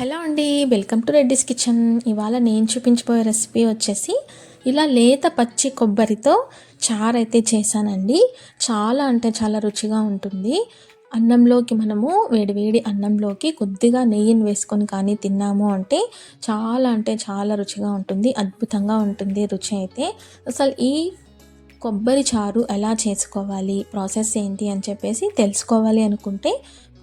Hello అండి welcome to Reddy's kitchen. ఇవాళ నేను చూపించబోయే రెసిపీ వచ్చేసి ఇలా లేత పచ్చి కొబ్బరితో చారు అయితే చేశానండి. చాలా అంటే చాలా రుచిగా ఉంటుంది. అన్నంలోకి మనము వేడివేడి అన్నంలోకి కొద్దిగా నెయ్యిని వేసుకొని కానీ తిన్నాము అంటే చాలా అంటే చాలా రుచిగా ఉంటుంది అద్భుతంగా ఉంటుంది రుచి అయితే. అసలు ఈ కొబ్బరి చారు ఎలా చేసుకోవాలి ప్రాసెస్ ఏంటి అని చెప్పేసి తెలుసుకోవాలి అనుకుంటే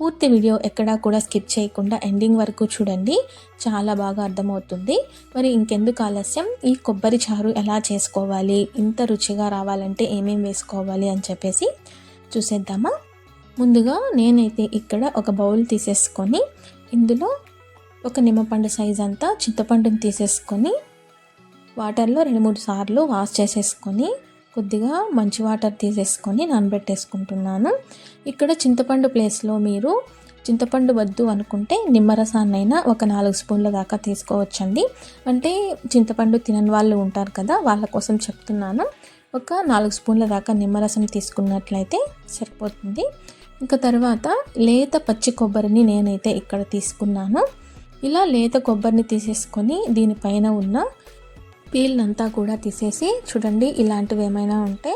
పూర్తి వీడియో ఎక్కడా కూడా స్కిప్ చేయకుండా ఎండింగ్ వరకు చూడండి. చాలా బాగా అర్థమవుతుంది. మరి ఇంకెందుకు ఆలస్యం? ఈ కొబ్బరి చారు ఎలా చేసుకోవాలి? ఇంత రుచిగా రావాలంటే ఏమేమి వేసుకోవాలి? అని చెప్పేసి చూసేద్దామా? ముందుగా నేనైతే ఇక్కడ ఒక బౌల్ తీసేసుకొని ఇందులో ఒక నిమ్మపండు సైజ్ అంతా చింతపండుని తీసేసుకొని వాటర్లో రెండు మూడు సార్లు వాష్ చేసేసుకొని కొద్దిగా మంచి వాటర్ తీసేసుకొని నానబెట్టేసుకుంటున్నాను. ఇక్కడ చింతపండు ప్లేస్లో మీరు చింతపండు వద్దు అనుకుంటే నిమ్మరసాన్నైనా ఒక నాలుగు స్పూన్ల దాకా తీసుకోవచ్చండి. అంటే చింతపండు తినని వాళ్ళు ఉంటారు కదా వాళ్ళ కోసం చెప్తున్నాను. ఒక నాలుగు స్పూన్ల దాకా నిమ్మరసం తీసుకున్నట్లయితే సరిపోతుంది. ఇంకా తర్వాత లేత పచ్చి కొబ్బరిని నేనైతే ఇక్కడ తీసుకున్నాను. ఇలా లేత కొబ్బరిని తీసేసుకొని దీనిపైన ఉన్న పీల్నంతా కూడా తీసేసి చూడండి ఇలాంటివి ఏమైనా ఉంటే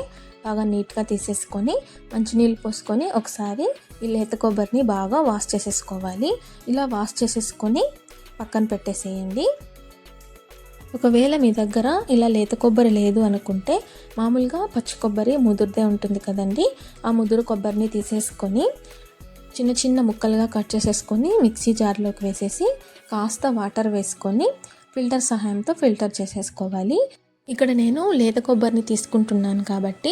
బాగా నీట్గా తీసేసుకొని మంచినీళ్ళు పోసుకొని ఒకసారి ఈ లేత కొబ్బరిని బాగా వాష్ చేసేసుకోవాలి. ఇలా వాష్ చేసేసుకొని పక్కన పెట్టేసేయండి. ఒకవేళ మీ దగ్గర ఇలా లేత కొబ్బరి లేదు అనుకుంటే మామూలుగా పచ్చి కొబ్బరి ముదురుదే ఉంటుంది కదండి. ఆ ముదురు కొబ్బరిని తీసేసుకొని చిన్న చిన్న ముక్కలుగా కట్ చేసేసుకొని మిక్సీ జార్లోకి వేసేసి కాస్త వాటర్ వేసుకొని ఫిల్టర్ సహాయంతో ఫిల్టర్ చేసేసుకోవాలి. ఇక్కడ నేను లేత కొబ్బరిని తీసుకుంటున్నాను కాబట్టి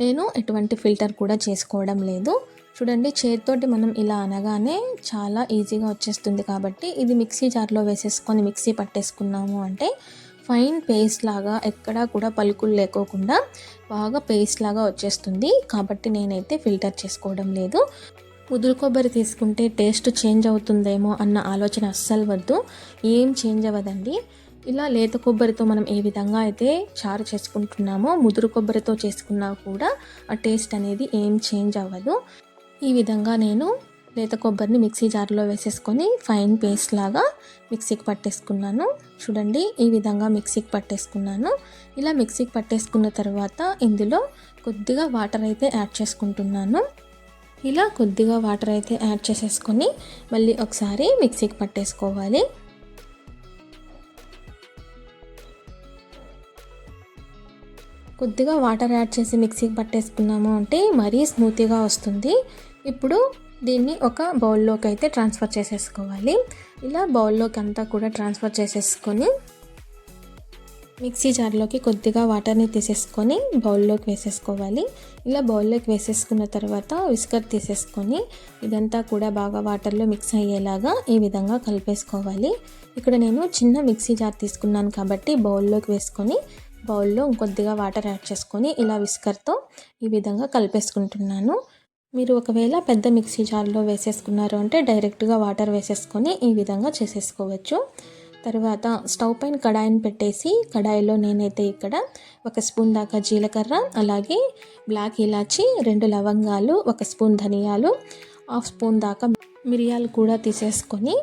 నేను ఎటువంటి ఫిల్టర్ కూడా చేసుకోవడం లేదు. చూడండి చేతితోటి మనం ఇలా అనగానే చాలా ఈజీగా వచ్చేస్తుంది కాబట్టి ఇది మిక్సీ జార్లో వేసేసుకొని మిక్సీ పట్టేసుకున్నాము అంటే ఫైన్ పేస్ట్ లాగా ఎక్కడా కూడా పలుకులు లేకోకుండా బాగా పేస్ట్ లాగా వచ్చేస్తుంది కాబట్టి నేనైతే ఫిల్టర్ చేసుకోవడం లేదు. ముదురు కొబ్బరి తీసుకుంటే టేస్ట్ చేంజ్ అవుతుందేమో అన్న ఆలోచన అస్సలు వద్దు. ఏం చేంజ్ అవ్వదండి. ఇలా లేత కొబ్బరితో మనం ఏ విధంగా అయితే చారు చేసుకుంటున్నామో ముదురు కొబ్బరితో చేసుకున్నా కూడా ఆ టేస్ట్ అనేది ఏం చేంజ్ అవ్వదు. ఈ విధంగా నేను లేత కొబ్బరిని మిక్సీ జార్లో వేసేసుకొని ఫైన్ పేస్ట్ లాగా మిక్సీకి పట్టేసుకున్నాను. చూడండి ఈ విధంగా మిక్సీకి పట్టేసుకున్నాను. ఇలా మిక్సీకి పట్టేసుకున్న తర్వాత ఇందులో కొద్దిగా వాటర్ అయితే యాడ్ చేసుకుంటున్నాను. ఇలా కొద్దిగా వాటర్ అయితే యాడ్ చేసేసుకొని మళ్ళీ ఒకసారి మిక్సీకి పట్టేసుకోవాలి. కొద్దిగా వాటర్ యాడ్ చేసి మిక్సీకి పట్టేసుకున్నాము అంటే మరీ స్మూతీగా వస్తుంది. ఇప్పుడు దీన్ని ఒక బౌల్లోకి అయితే ట్రాన్స్ఫర్ చేసేసుకోవాలి. ఇలా బౌల్లోకి అంతా కూడా ట్రాన్స్ఫర్ చేసేసుకొని మిక్సీ జార్లోకి కొద్దిగా వాటర్ని తీసేసుకొని బౌల్లోకి వేసేసుకోవాలి. ఇలా బౌల్లోకి వేసేసుకున్న తర్వాత విస్కర్ తీసేసుకొని ఇదంతా కూడా బాగా వాటర్లో మిక్స్ అయ్యేలాగా ఈ విధంగా కలిపేసుకోవాలి. ఇక్కడ నేను చిన్న మిక్సీ జార్ తీసుకున్నాను కాబట్టి బౌల్లోకి వేసుకొని బౌల్లో ఇంకొద్దిగా వాటర్ యాడ్ చేసుకొని ఇలా విస్కర్తో ఈ విధంగా కలిపేసుకుంటున్నాను. మీరు ఒకవేళ పెద్ద మిక్సీ జార్లో వేసేసుకున్నారు అంటే డైరెక్ట్గా వాటర్ వేసేసుకొని ఈ విధంగా చేసేసుకోవచ్చు. తర్వాత స్టవ్ పైన కడాయిని పెట్టేసి కడాయిలో నేనైతే ఇక్కడ ఒక స్పూన్ దాకా జీలకర్ర అలాగే బ్లాక్ ఇలాచి రెండు లవంగాలు ఒక స్పూన్ ధనియాలు హాఫ్ స్పూన్ దాకా మిరియాలు కూడా తీసేసుకొని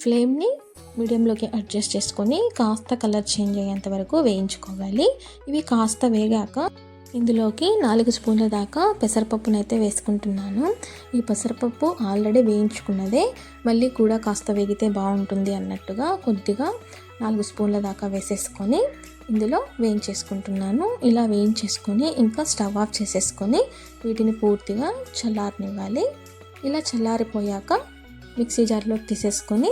ఫ్లేమ్ని మీడియంలోకి అడ్జస్ట్ చేసుకొని కాస్త కలర్ చేంజ్ అయ్యేంత వరకు వేయించుకోవాలి. ఇవి కాస్త వేగాక ఇందులోకి నాలుగు స్పూన్ల దాకా పెసరపప్పును అయితే వేసుకుంటున్నాను. ఈ పెసరపప్పు ఆల్రెడీ వేయించుకున్నదే. మళ్ళీ కూడా కాస్త వేగితే బాగుంటుంది అన్నట్టుగా కొద్దిగా నాలుగు స్పూన్ల దాకా వేసేసుకొని ఇందులో వేయించేసుకుంటున్నాను. ఇలా వేయించేసుకొని ఇంకా స్టవ్ ఆఫ్ చేసేసుకొని వీటిని పూర్తిగా చల్లారనివ్వాలి. ఇలా చల్లారిపోయాక మిక్సీ జార్లోకి తీసేసుకొని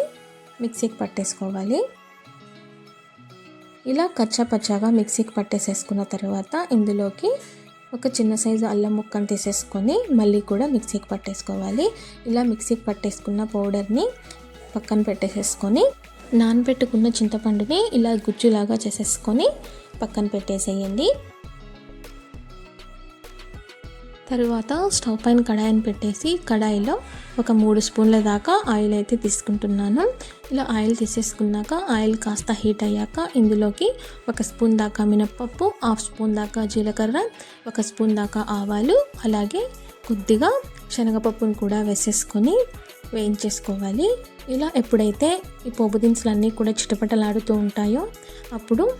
మిక్సీకి పట్టేసుకోవాలి. ఇలా కచ్చాపచ్చాగా మిక్సీకి పట్టేసేసుకున్న తర్వాత ఇందులోకి ఒక చిన్న సైజు అల్లం ముక్కను తీసేసుకొని మళ్ళీ కూడా మిక్సీకి పట్టేసుకోవాలి. ఇలా మిక్సీకి పట్టేసుకున్న పౌడర్ని పక్కన పెట్టేసేసుకొని నానబెట్టుకున్న చింతపండుని ఇలా గుజ్జులాగా చేసేసుకొని పక్కన పెట్టేసేయండి. తరువాత స్టవ్ పైన కడాయిని పెట్టేసి కడాయిలో ఒక మూడు స్పూన్ల దాకా ఆయిల్ అయితే తీసుకుంటున్నాను. ఇలా ఆయిల్ తీసేసుకున్నాక ఆయిల్ కాస్త హీట్ అయ్యాక ఇందులోకి ఒక స్పూన్ దాకా మినప్పప్పు హాఫ్ స్పూన్ దాకా జీలకర్ర ఒక స్పూన్ దాకా ఆవాలు అలాగే కొద్దిగా శనగపప్పును కూడా వేసేసుకొని వేయించేసుకోవాలి. ఇలా ఎప్పుడైతే ఈ పోపు దినుసులన్నీ కూడా చిటపటలాడుతూ ఉంటాయో అప్పుడు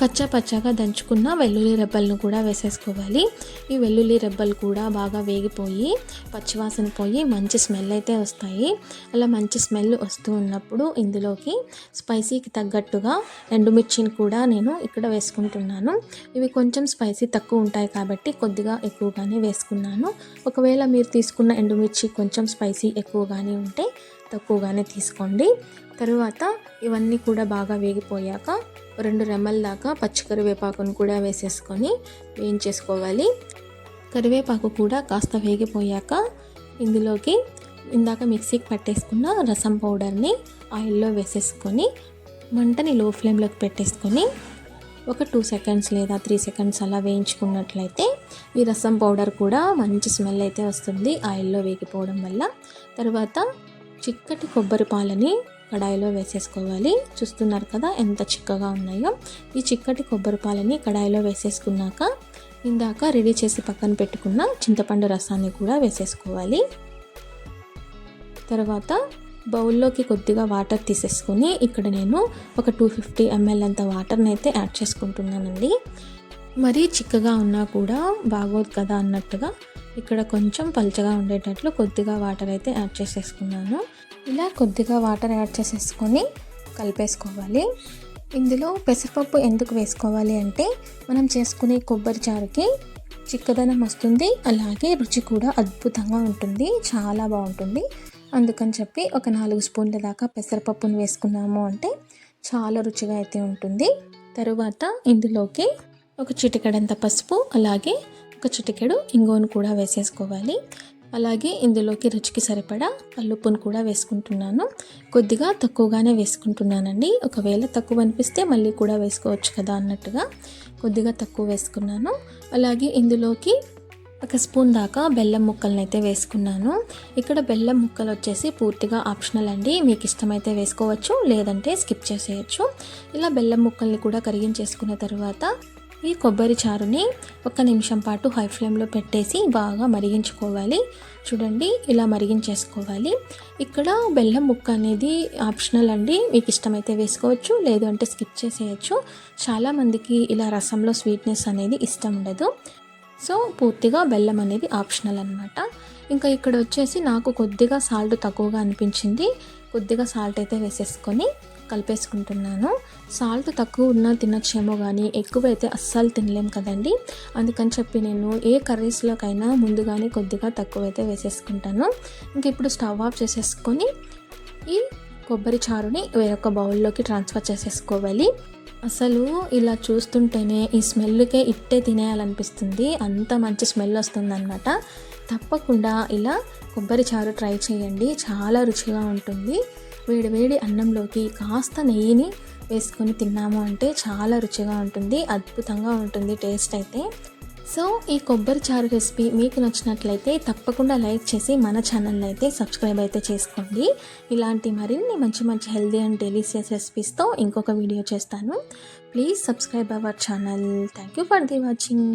కచ్చా పచ్చాగా దంచుకున్న వెల్లుల్లి రెబ్బలను కూడా వేసేసుకోవాలి. ఈ వెల్లుల్లి రెబ్బలు కూడా బాగా వేగిపోయి పచ్చివాసన పోయి మంచి స్మెల్ అయితే వస్తాయి. అలా మంచి స్మెల్ వస్తూ ఉన్నప్పుడు ఇందులోకి స్పైసీకి తగ్గట్టుగా ఎండుమిర్చిని కూడా నేను ఇక్కడ వేసుకుంటున్నాను. ఇవి కొంచెం స్పైసీ తక్కువ ఉంటాయి కాబట్టి కొద్దిగా ఎక్కువగానే వేసుకున్నాను. ఒకవేళ మీరు తీసుకున్న ఎండుమిర్చి కొంచెం స్పైసీ ఎక్కువగానే ఉంటే తక్కువగానే తీసుకోండి. తరువాత ఇవన్నీ కూడా బాగా వేగిపోయాక రెండు రెమ్మల దాకా పచ్చి కరివేపాకును కూడా వేసేసుకొని వేయించేసుకోవాలి. కరివేపాకు కూడా కాస్త వేగిపోయాక ఇందులోకి ఇందాక మిక్సీకి పట్టేసుకున్న రసం పౌడర్ని ఆయిల్లో వేసేసుకొని మంటని లో ఫ్లేమ్లోకి పెట్టేసుకొని ఒక టూ సెకండ్స్ లేదా త్రీ సెకండ్స్ అలా వేయించుకున్నట్లయితే ఈ రసం పౌడర్ కూడా మంచి స్మెల్ అయితే వస్తుంది ఆయిల్లో వేగిపోవడం వల్ల. తర్వాత చిక్కటి కొబ్బరి పాలని కడాయిలో వేసేసుకోవాలి. చూస్తున్నారు కదా ఎంత చిక్కగా ఉన్నాయో. ఈ చిక్కటి కొబ్బరి పాలని కడాయిలో వేసేసుకున్నాక ఇందాక రెడీ చేసి పక్కన పెట్టుకున్న చింతపండు రసాన్ని కూడా వేసేసుకోవాలి. తర్వాత బౌల్లోకి కొద్దిగా వాటర్ తీసేసుకొని ఇక్కడ నేను ఒక టూ ఫిఫ్టీ ఎంఎల్ అంత వాటర్ని అయితే యాడ్ చేసుకుంటున్నానండి. మరీ చిక్కగా ఉన్నా కూడా బాగోదు కదా అన్నట్టుగా ఇక్కడ కొంచెం పల్చగా ఉండేటట్లు కొద్దిగా వాటర్ అయితే యాడ్ చేసేసుకున్నాను. ఇలా కొద్దిగా వాటర్ యాడ్ చేసేసుకొని కలిపేసుకోవాలి. ఇందులో పెసరపప్పు ఎందుకు వేసుకోవాలి అంటే మనం చేసుకునే కొబ్బరి చారుకి చిక్కదనం వస్తుంది. అలాగే రుచి కూడా అద్భుతంగా ఉంటుంది. చాలా బాగుంటుంది. అందుకని చెప్పి ఒక నాలుగు స్పూన్ల దాకా పెసరపప్పును వేసుకున్నాము అంటే చాలా రుచిగా అయితే ఉంటుంది. తరువాత ఇందులోకి ఒక చిటికెడంత పసుపు అలాగే ఒక చిటికెడు ఇంగువను కూడా వేసేసుకోవాలి. అలాగే ఇందులోకి రుచికి సరిపడా కల్లుప్పును కూడా వేసుకుంటున్నాను. కొద్దిగా తక్కువగానే వేసుకుంటున్నానండి. ఒకవేళ తక్కువ అనిపిస్తే మళ్ళీ కూడా వేసుకోవచ్చు కదా అన్నట్టుగా కొద్దిగా తక్కువ వేసుకున్నాను. అలాగే ఇందులోకి ఒక స్పూన్ దాకా బెల్లం ముక్కలను అయితే వేసుకున్నాను. ఇక్కడ బెల్లం ముక్కలు వచ్చేసి పూర్తిగా ఆప్షనల్ అండి. మీకు ఇష్టమైతే వేసుకోవచ్చు లేదంటే స్కిప్ చేసేయచ్చు. ఇలా బెల్లం ముక్కల్ని కూడా కరిగించేసుకున్న తర్వాత ఈ కొబ్బరి చారుని ఒక నిమిషం పాటు హై ఫ్లేమ్లో పెట్టేసి బాగా మరిగించుకోవాలి. చూడండి ఇలా మరిగించేసుకోవాలి. ఇక్కడ బెల్లం ముక్క అనేది ఆప్షనల్ అండి. మీకు ఇష్టమైతే వేసుకోవచ్చు లేదు అంటే స్కిప్ చేసేయచ్చు. చాలామందికి ఇలా రసంలో స్వీట్నెస్ అనేది ఇష్టం ఉండదు. సో పూర్తిగా బెల్లం అనేది ఆప్షనల్ అనమాట ఇంకా ఇక్కడ వచ్చేసి నాకు కొద్దిగా సాల్ట్ తక్కువగా అనిపించింది. కొద్దిగా సాల్ట్ అయితే వేసేసుకొని కలిపేసుకుంటున్నాను. సాల్ట్ తక్కువ ఉన్నా తినచ్చేమో కానీ ఎక్కువైతే అస్సలు తినలేం కదండి. అందుకని చెప్పి నేను ఏ కర్రీస్లోకైనా ముందుగానే కొద్దిగా తక్కువైతే వేసేసుకుంటాను. ఇంక ఇప్పుడు స్టవ్ ఆఫ్ చేసేసుకొని ఈ కొబ్బరి చారుని వేరొక బౌల్లోకి ట్రాన్స్ఫర్ చేసేసుకోవాలి. అసలు ఇలా చూస్తుంటేనే ఈ స్మెల్కే ఇట్టే తినేయాలనిపిస్తుంది. అంత మంచి స్మెల్ వస్తుందన్నమాట. తప్పకుండా ఇలా కొబ్బరి చారు ట్రై చేయండి. చాలా రుచిగా ఉంటుంది. వేడి వేడి అన్నంలోకి కాస్త నెయ్యిని వేసుకొని తిన్నాము అంటే చాలా రుచిగా ఉంటుంది అద్భుతంగా ఉంటుంది టేస్ట్ అయితే. సో ఈ కొబ్బరి చారు రెసిపీ మీకు నచ్చినట్లయితే తప్పకుండా లైక్ చేసి మన ఛానల్ని అయితే సబ్స్క్రైబ్ అయితే చేసుకోండి. ఇలాంటి మరిన్ని మంచి మంచి హెల్దీ అండ్ డెలీషియస్ రెసిపీస్తో ఇంకొక వీడియో చేస్తాను. Please subscribe our channel. Thank you for the watching.